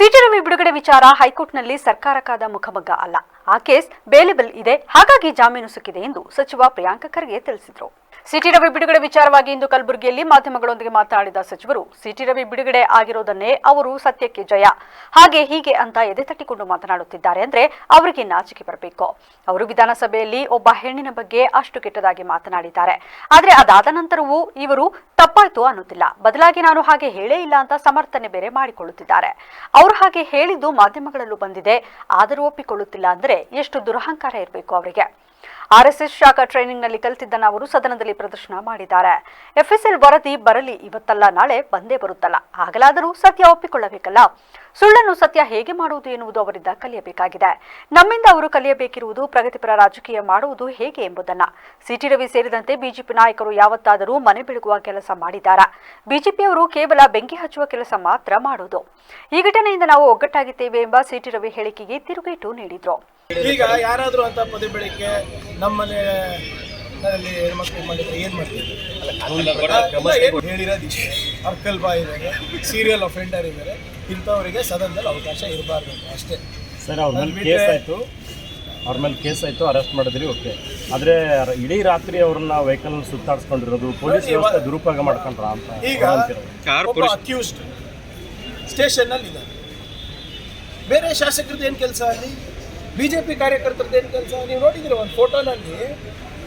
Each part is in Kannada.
ಸಿಟಿ ರವಿ ಬಿಡುಗಡೆ ವಿಚಾರ ಹೈಕೋರ್ಟ್ನಲ್ಲಿ ಸರ್ಕಾರಕ್ಕಾದ ಮುಖಮಗ್ಗ ಅಲ್ಲ. ಆ ಕೇಸ್ ಬೇಲೆಬಲ್ ಇದೆ. ಹಾಗಾಗಿ ಜಾಮೀನು ಸಿಕ್ಕಿದೆ ಎಂದು ಸಚಿವ ಪ್ರಿಯಾಂಕ ಖರ್ಗೆ ತಿಳಿಸಿದರು. ಸಿಟಿ ರವಿ ಬಿಡುಗಡೆ ವಿಚಾರವಾಗಿ ಇಂದು ಕಲಬುರಗಿಯಲ್ಲಿ ಮಾಧ್ಯಮಗಳೊಂದಿಗೆ ಮಾತನಾಡಿದ ಸಚಿವರು ಸಿಟಿ ರವಿ ಬಿಡುಗಡೆ ಆಗಿರೋದನ್ನೇ ಅವರು ಸತ್ಯಕ್ಕೆ ಜಯ. ಹಾಗೆ ಹೀಗೆ ಅಂತ ಎದೆ ತಟ್ಟಿಕೊಂಡು ಮಾತನಾಡುತ್ತಿದ್ದಾರೆ ಅಂದ್ರೆ ಅವರಿಗೆ ನಾಚಿಕೆ ಬರಬೇಕು. ಅವರು ವಿಧಾನಸಭೆಯಲ್ಲಿ ಒಬ್ಬ ಹೆಣ್ಣಿನ ಬಗ್ಗೆ ಅಷ್ಟು ಕೆಟ್ಟದಾಗಿ ಮಾತನಾಡಿದ್ದಾರೆ. ಆದ್ರೆ ಅದಾದ ನಂತರವೂ ಇವರು ತಪ್ಪಾಯ್ತು ಅನ್ನುತ್ತಿಲ್ಲ. ಬದಲಾಗಿ ನಾನು ಹಾಗೆ ಹೇಳೇ ಇಲ್ಲ ಅಂತ ಸಮರ್ಥನೆ ಬೇರೆ ಮಾಡಿಕೊಳ್ಳುತ್ತಿದ್ದಾರೆ. ಅವರು ಹಾಗೆ ಹೇಳಿದ್ದು ಮಾಧ್ಯಮಗಳಲ್ಲೂ ಬಂದಿದೆ. ಆದರೂ ಒಪ್ಪಿಕೊಳ್ಳುತ್ತಿಲ್ಲ ಅಂದ್ರೆ ಎಷ್ಟು ದುರಹಂಕಾರ ಇರಬೇಕು ಅವರಿಗೆ. ಆರ್ಎಸ್ಎಸ್ ಶಾಖಾ ಟ್ರೈನಿಂಗ್ನಲ್ಲಿ ಕಲಿತಿದ್ದನ್ನು ಅವರು ಸದನದಲ್ಲಿ ಪ್ರದರ್ಶನ ಮಾಡಿದ್ದಾರೆ. ಎಫ್ಎಸ್ಎಲ್ ವರದಿ ಬರಲಿ, ಇವತ್ತಲ್ಲ, ನಾಳೆ ಬಂದೇ ಬರುತ್ತಲ್ಲ. ಆಗಲಾದರೂ ಸತ್ಯ ಒಪ್ಪಿಕೊಳ್ಳಬೇಕಲ್ಲ? ಸುಳ್ಳನ್ನು ಸತ್ಯ ಹೇಗೆ ಮಾಡುವುದು ಎನ್ನುವುದು ಅವರಿಂದ ಕಲಿಯಬೇಕಾಗಿದೆ. ನಮ್ಮಿಂದ ಅವರು ಕಲಿಯಬೇಕಿರುವುದು ಪ್ರಗತಿಪರ ರಾಜಕೀಯ ಮಾಡುವುದು ಹೇಗೆ ಎಂಬುದನ್ನ. ಸಿಟಿ ರವಿ ಸೇರಿದಂತೆ ಬಿಜೆಪಿ ನಾಯಕರು ಯಾವತ್ತಾದರೂ ಮನೆ ಬೆಳಗುವ ಕೆಲಸ ಮಾಡಿದ್ದಾರೆ? ಬಿಜೆಪಿಯವರು ಕೇವಲ ಬೆಂಕಿ ಹಚ್ಚುವ ಕೆಲಸ ಮಾತ್ರ ಮಾಡುವುದು. ಈ ಘಟನೆಯಿಂದ ನಾವು ಒಗ್ಗಟ್ಟಾಗಿದ್ದೇವೆ ಎಂಬ ಸಿಟಿ ರವಿ ಹೇಳಿಕೆಗೆ ತಿರುಗೇಟು ನೀಡಿದ್ರು. ಈಗ ಯಾರಾದರೂ ಅಂತ ಪದೇ ಬೆಳಿಗ್ಗೆ ನಮ್ಮನೆ ನಲ್ಲಿ ಹೆಣ್ಮಕ್ಳು ಮಾಡಿದ್ರೆ ಏನು ಮಾಡ್ತೀವಿ ಎಲ್ಲ ಏನ್ ಹೇಳಿರೋದು ಇಷ್ಟೇ. ಅರ್ಕಲ್ ಬಾಯ್ ಇದ್ದಾರೆ ಸೀರಿಯಲ್ ಅಫೆಂಡರ್ ಇದ್ದಾರೆ. ಇಂಥವರಿಗೆ ಸದನದಲ್ಲಿ ಅವಕಾಶ ಇರಬಾರ್ದು ಅಷ್ಟೇ. ಸರ್ ಅವ್ರ ಮೇಲೆ ಕೇಸ್ ಆಯಿತು. ಅವ್ರ ಮೇಲೆ ಕೇಸ್ ಆಯಿತು ಅರೆಸ್ಟ್ ಮಾಡಿದ್ರಿ ಓಕೆ. ಆದರೆ ಇಡೀ ರಾತ್ರಿ ಅವ್ರನ್ನ ವೆಹಿಕಲ್ ಸುತ್ತಾಡಿಸ್ಕೊಂಡಿರೋದು ಪೊಲೀಸ್ ವ್ಯವಸ್ಥೆ ದುರುಪಯೋಗ ಮಾಡ್ಕೊಂಡ್ರ ಅಂತ ಈಗ. ಒಬ್ಬ ಅಕ್ಯೂಸ್ಡ್ ಸ್ಟೇಷನ್ನಲ್ಲಿ ಇದ್ದಾರೆ. ಬೇರೆ ಶಾಸಕರದ್ದು ಏನು ಕೆಲಸ ಅಲ್ಲಿ? ಬಿ ಜೆ ಪಿ ಕಾರ್ಯಕರ್ತರದ್ದು ಏನು ಕೆಲಸ? ನೀವು ನೋಡಿದ್ರೆ ಒಂದು ಫೋಟೋನಲ್ಲಿ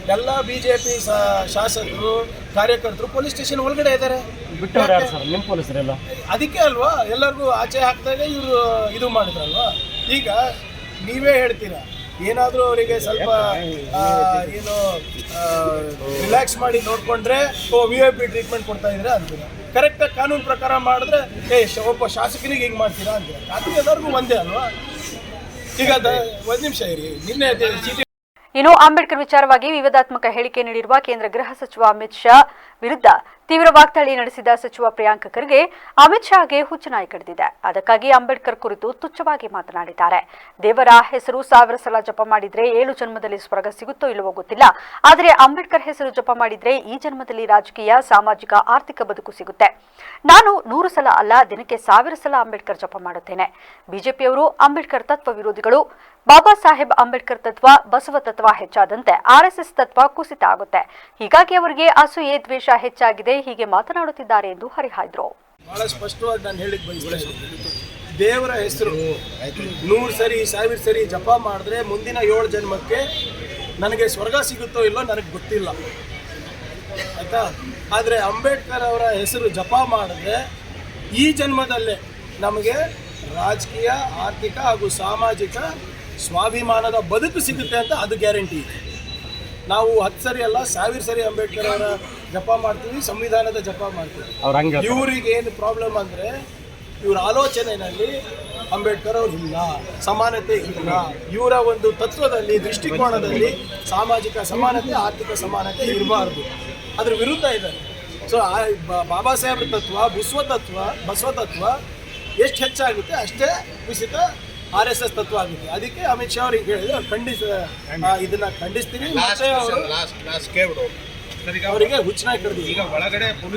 ಎಲ್ಲ ಬಿ ಜೆ ಪಿ ಶಾಸಕರು ಕಾರ್ಯಕರ್ತರು ಪೊಲೀಸ್ ಸ್ಟೇಷನ್ ಒಳಗಡೆ ಇದ್ದಾರೆ. ಬಿಟ್ಟವ್ರು ಯಾರು ಸರ್? ನಿಮ್ಮ ಪೊಲೀಸರೆಲ್ಲ? ಅದಕ್ಕೆ ಅಲ್ವಾ? ಎಲ್ಲರಿಗೂ ಆಚೆ ಹಾಕಿದಾಗ ಇವರು ಇದು ಮಾಡಿದ್ರಲ್ವಾ? ಈಗ ನೀವೇ ಹೇಳ್ತೀರಾ? ಏನಾದರೂ ಅವರಿಗೆ ಸ್ವಲ್ಪ ಆ, ಏನು ರಿಲ್ಯಾಕ್ಸ್ ಮಾಡಿ ನೋಡಿಕೊಂಡ್ರೆ ಓ ವಿ ಐ ಪಿ ಟ್ರೀಟ್ಮೆಂಟ್ ಕೊಡ್ತಾ ಇದ್ರೆ ಅಂತೀರ? ಕರೆಕ್ಟಾಗಿ ಕಾನೂನು ಪ್ರಕಾರ ಮಾಡಿದ್ರೆ ಏ ಶ- ಒಬ್ಬ ಶಾಸಕನಿಗೆ ಹಿಂಗೆ ಮಾಡ್ತೀರಾ ಅಂತೀರ? ಅದು ಎಲ್ಲರಿಗೂ ಒಂದೇ ಅಲ್ವಾ? ಈಗ ಒಂದು ನಿಮಿಷ ಇರಿ. ನಿನ್ನೆ ಇನ್ನು ಅಂಬೇಡ್ಕರ್ ವಿಚಾರವಾಗಿ ವಿವಾದಾತ್ಮಕ ಹೇಳಿಕೆ ನೀಡಿರುವ ಕೇಂದ್ರ ಗೃಹ ಸಚಿವ ಅಮಿತ್ ಶಾ ವಿರುದ್ಧ ತೀವ್ರ ವಾಗ್ದಾಳಿ ನಡೆಸಿದ ಸಚಿವ ಪ್ರಿಯಾಂಕ ಖರ್ಗೆ ಅಮಿತ್ ಶಾಗೆ ಹುಚ್ಚುನಾಯಿ ಕಡಿದಿದೆ. ಅದಕ್ಕಾಗಿ ಅಂಬೇಡ್ಕರ್ ಕುರಿತು ತುಚ್ಛವಾಗಿ ಮಾತನಾಡಿದ್ದಾರೆ. ದೇವರ ಹೆಸರು ಸಾವಿರ ಸಲ ಜಪ ಮಾಡಿದ್ರೆ ಏಳು ಜನ್ಮದಲ್ಲಿ ಸ್ವರ್ಗ ಸಿಗುತ್ತೋ ಇಲ್ಲವೋ ಗೊತ್ತಿಲ್ಲ. ಆದರೆ ಅಂಬೇಡ್ಕರ್ ಹೆಸರು ಜಪ ಮಾಡಿದ್ರೆ ಈ ಜನ್ಮದಲ್ಲಿ ರಾಜಕೀಯ, ಸಾಮಾಜಿಕ, ಆರ್ಥಿಕ ಬದುಕು ಸಿಗುತ್ತೆ. ನಾನು ನೂರು ಸಲ ಅಲ್ಲ, ದಿನಕ್ಕೆ ಸಾವಿರ ಸಲ ಅಂಬೇಡ್ಕರ್ ಜಪ ಮಾಡುತ್ತೇನೆ. ಬಿಜೆಪಿಯವರು ಅಂಬೇಡ್ಕರ್ ತತ್ವ ವಿರೋಧಿಗಳು. ಬಾಬಾ ಸಾಹೇಬ್ ಅಂಬೇಡ್ಕರ್ ತತ್ವ, ಬಸವ ತತ್ವ ಹೆಚ್ಚಾದಂತೆ ಆರ್ಎಸ್ಎಸ್ ತತ್ವ ಕುಸಿತ ಆಗುತ್ತೆ. ಹೀಗಾಗಿ ಅವರಿಗೆ ಅಸೂಯೆ, ದ್ವೇಷ ಹೆಚ್ಚಾಗಿದೆ. ಹೀಗೆ ಮಾತನಾಡುತ್ತಿದ್ದಾರೆ ಎಂದು ಹರಿಹಾಯ್ದರು. ಬಹಳ ಸ್ಪಷ್ಟವಾಗಿ ನಾನು ಹೇಳಿಕ್ ದೇವರ ಹೆಸರು ನೂರು ಸರಿ, ಸಾವಿರ ಸರಿ ಜಪ ಮಾಡಿದ್ರೆ ಮುಂದಿನ ಏಳು ಜನ್ಮಕ್ಕೆ ನನಗೆ ಸ್ವರ್ಗ ಸಿಗುತ್ತೋ ಇಲ್ಲೋ ನನಗೆ ಗೊತ್ತಿಲ್ಲ. ಆಯ್ತಾ? ಆದರೆ ಅಂಬೇಡ್ಕರ್ ಅವರ ಹೆಸರು ಜಪ ಮಾಡಿದ್ರೆ ಈ ಜನ್ಮದಲ್ಲೇ ನಮಗೆ ರಾಜಕೀಯ, ಆರ್ಥಿಕ ಹಾಗೂ ಸಾಮಾಜಿಕ ಸ್ವಾಭಿಮಾನದ ಬದುಕು ಸಿಗುತ್ತೆ ಅಂತ ಅದು ಗ್ಯಾರಂಟಿ ಇದೆ. ನಾವು ಹತ್ತು ಸರಿ ಅಲ್ಲ ಸಾವಿರ ಸರಿ ಅಂಬೇಡ್ಕರ್ ಅವರ ಜಪ ಮಾಡ್ತೀವಿ ಸಂವಿಧಾನದ ಜಪ ಮಾಡ್ತೀವಿ. ಇವರಿಗೆ ಏನು ಪ್ರಾಬ್ಲಮ್ ಅಂದರೆ ಇವ್ರ ಆಲೋಚನೆಯಲ್ಲಿ ಅಂಬೇಡ್ಕರ್ ಅವ್ರು ಇಲ್ಲ ಸಮಾನತೆ ಇಲ್ಲ. ಇವರ ಒಂದು ತತ್ವದಲ್ಲಿ ದೃಷ್ಟಿಕೋನದಲ್ಲಿ ಸಾಮಾಜಿಕ ಸಮಾನತೆ ಆರ್ಥಿಕ ಸಮಾನತೆ ಇರಬಾರ್ದು. ಅದ್ರ ವಿರುದ್ಧ ಇದ್ದಾರೆ. ಸೊ ಬಾಬಾ ಸಾಹೇಬ್ರ ತತ್ವ ಬಸವ ತತ್ವ ಬಸವ ತತ್ವ ಎಷ್ಟು ಹೆಚ್ಚಾಗುತ್ತೆ ಅಷ್ಟೇ ಕುಸಿತ ಆರ್ ಎಸ್ ಎಸ್ ತತ್ವ ಆಗಿದೆ. ಅದಕ್ಕೆ ಅಮಿತ್ ಶಾ ಅವ್ರಿಗೆ ಹೇಳಿದ್ರು ಅವ್ರು ಖಂಡಿಸ ಇದನ್ನ ಖಂಡಿಸ್ತೀನಿ. ಮತ್ತೆ ಅವರು ಅವರಿಗೆ ಹುಚ್ಚನಾಗಿ ಈಗ ಒಳಗಡೆ ಪೊಲೀಸ್